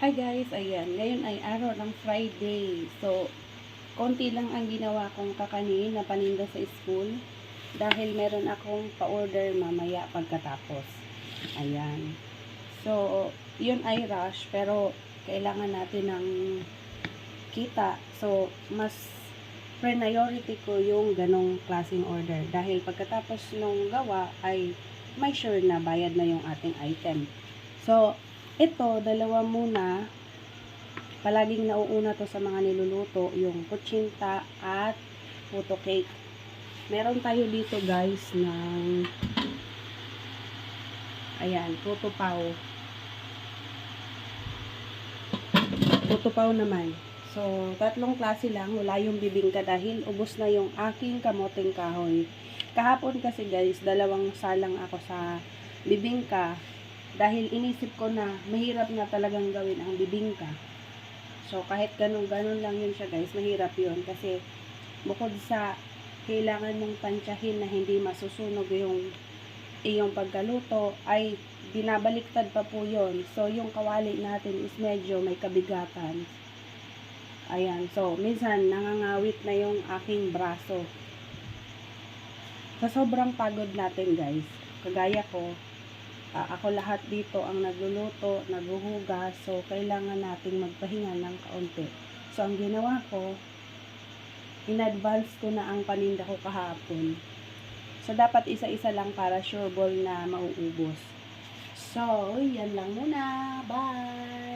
Hi guys, ayan. Ngayon ay araw ng Friday. So, konti lang ang ginawa kong kakanin na paninda sa school. Dahil meron akong pa-order mamaya pagkatapos. Ayan. So, yun ay rush. Pero, kailangan natin ng kita. So, mas priority ko yung ganong klaseng order. Dahil pagkatapos nung gawa ay may sure na bayad na yung ating item. So, ito, dalawa muna. Palaging nauuna to sa mga niluluto, yung kutsinta at puto cake. Meron tayo dito guys ng ayan, puto pao. Puto pao naman. So, tatlong klase lang. Wala yung bibingka dahil ubos na yung aking kamoteng kahoy. Kahapon kasi guys, dalawang salang ako sa bibingka dahil inisip ko na mahirap na talagang gawin ang bibingka. So, kahit ganun-ganun lang yun siya guys, mahirap yun kasi bukod sa kailangan mong tansyahin na hindi masusunog yung iyong pagkaluto ay binabaliktad pa po yon So, yung kawali natin is medyo may kabigatan. Ayan. So, minsan nangangawit na yung aking braso. Sa sobrang pagod natin guys, kagaya ko, Ah, ako lahat dito ang nagluluto, naghuhugas, so kailangan nating magpahinga ng kaunti. So, ang ginawa ko, in-advance ko na ang paninda ko kahapon. So, dapat isa-isa lang para sure ball na mauubos. So, yan lang muna. Bye!